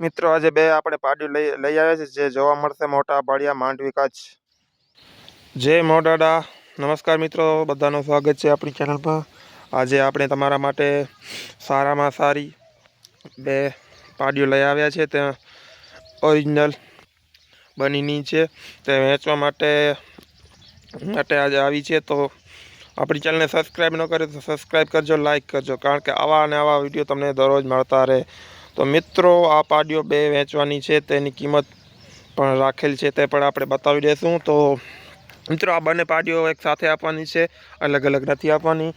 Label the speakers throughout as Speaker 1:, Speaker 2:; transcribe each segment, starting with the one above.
Speaker 1: મિત્રો, આજે બે આપણે પાડ્યું લઈ લઈ આવ્યા છે જે જોવા મળશે મોટા બાળિયા માંડવી કચ્છ જય મોડાડા નમસ્કાર મિત્રો, બધાનું સ્વાગત છે આપણી ચેનલમાં આજે આપણે તમારા માટે સારામાં સારી બે પાડ્યું લઈ આવ્યા છે. તે ઓરિજિનલ બનીની છે. તે વેચવા માટે માટે આજે આવી છે. તો આપણી ચેનલને સબસ્ક્રાઈબ ન કરે તો સબસ્ક્રાઈબ કરજો લાઈક કરજો, કારણ કે આવા અને આવા વીડિયો તમને દરરોજ મળતા રહે. તો મિત્રો, આ પાડીઓ બે વેચવાની છે, તેની કિંમત પણ રાખેલ છે, તે પણ આપણે બતાવી દઈશું. તો મિત્રો, આ બંને પાડીઓ એક સાથે આપવાની છે, અલગ અલગ નથી આપવાની.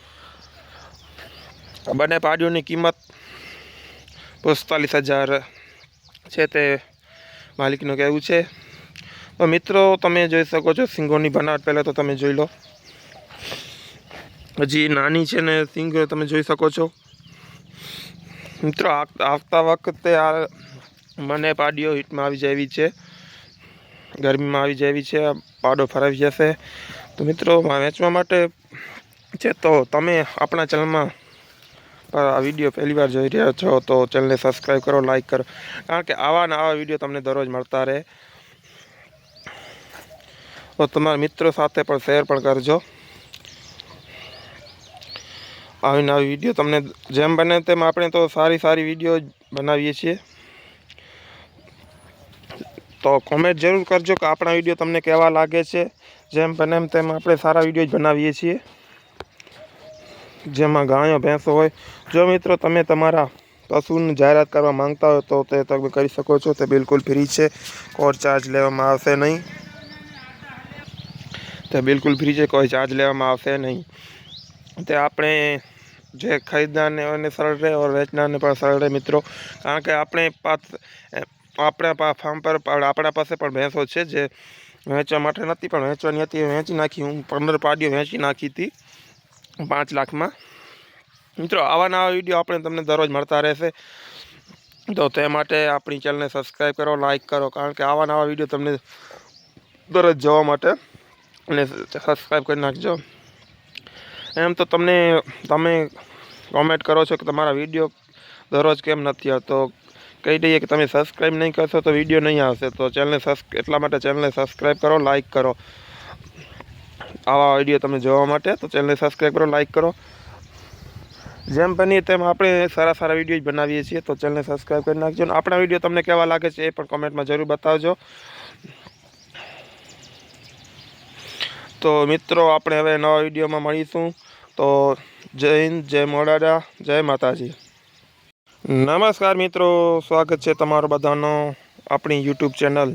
Speaker 1: બંને પાડીઓની કિંમત પિસ્તાલીસ હજાર છે, તે માલિકનું કહેવું છે. તો મિત્રો, તમે જોઈ શકો છો, સિંગોની બનાવટ પહેલાં તો તમે જોઈ લો. હજી નાની છે ને સિંગ, તમે જોઈ શકો છો. મિત્રો આવતા વખતે આ મને પાડીઓ હિટમાં આવી જાય છે. ગરમીમાં આવી જાય છે પાડો ફરાવી જશે. તો મિત્રો વેચવા માટે છે તો તમે આપણા ચેનલમાં આ વીડિયો પહેલી વાર જોઈ રહ્યા છો, તો ચેનલને સબસ્ક્રાઈબ કરો, લાઈક કરો. કારણ કે આવા ને આવા વીડિયો તમને દરરોજ મળતા રહે. તો તમારા મિત્રો સાથે પણ શેર પણ કરજો. આવીને આવી વીડિયો તમને જેમ બને તેમ આપણે તો સારી સારી વીડિયો બનાવીએ છીએ. તો કોમેન્ટ જરૂર કરજો કે આપણા વીડિયો તમને કેવા લાગે છે. જેમ બને એમ તેમ આપણે સારા વીડિયો જ બનાવીએ છીએ. જેમાં ગાયો, ભેંસો હોય. જો મિત્રો તમે તમારા પશુની જાહેરાત કરવા માંગતા હોય તો તે તમે કરી શકો છો. તે બિલકુલ ફ્રી છે. કોઈ ચાર્જ લેવામાં આવશે નહીં. તે બિલકુલ ફ્રી છે. કોઈ ચાર્જ લેવામાં આવશે નહીં. તે આપણે જે ખરીદનારને એને સરળ રહે ઓર વેચનારને પણ સરળ રહે મિત્રો. કારણ કે આપણે પાસ આપણા ફાર્મ પર આપણા પાસે પણ ભેંસો છે જે વેચવા માટે નથી, પણ વેચવાની હતી વેચી નાખી. હું પંદર પાડીઓ વેચી નાખી હતી પાંચ લાખમાં. મિત્રો, આવા નવા વીડિયો આપણે તમને દરરોજ મળતા રહેશે. તો તે માટે આપણી ચેનલને સબસ્ક્રાઈબ કરો, લાઇક કરો, કારણ કે આવા નવા વીડિયો તમને દરરોજ જોવા માટે. અને સબસ્ક્રાઈબ કરી નાખજો. એમ તો તમને, તમે કોમેન્ટ કરો છો કે તમારા વીડિયો દરરોજ કેમ નથી આવતો? કહી દઈએ કે તમે સબસ્ક્રાઈબ નહીં કરશો તો વીડિયો નહીં આવશે. તો ચેનલને એટલા માટે ચેનલને સબસ્ક્રાઈબ કરો લાઈક કરો. આવા વીડિયો તમે જોવા માટે તો ચેનલને સબસ્ક્રાઈબ કરો લાઈક કરો. જેમ બનીએ તેમ આપણે સારા સારા વીડિયો જ બનાવીએ છીએ તો ચેનલને સબસ્ક્રાઈબ કરી નાખજો. અને આપણા વીડિયો તમને કેવા લાગે છે એ પણ કોમેન્ટમાં જરૂર બતાવજો. તો મિત્રો, આપણે હવે નવા વિડીયોમાં મળીશું. તો જય હિન્દ, જય મોડાડા, જય માતાજી. નમસ્કાર મિત્રો, સ્વાગત છે તમારો બધાનો આપણી યુટ્યુબ ચેનલ.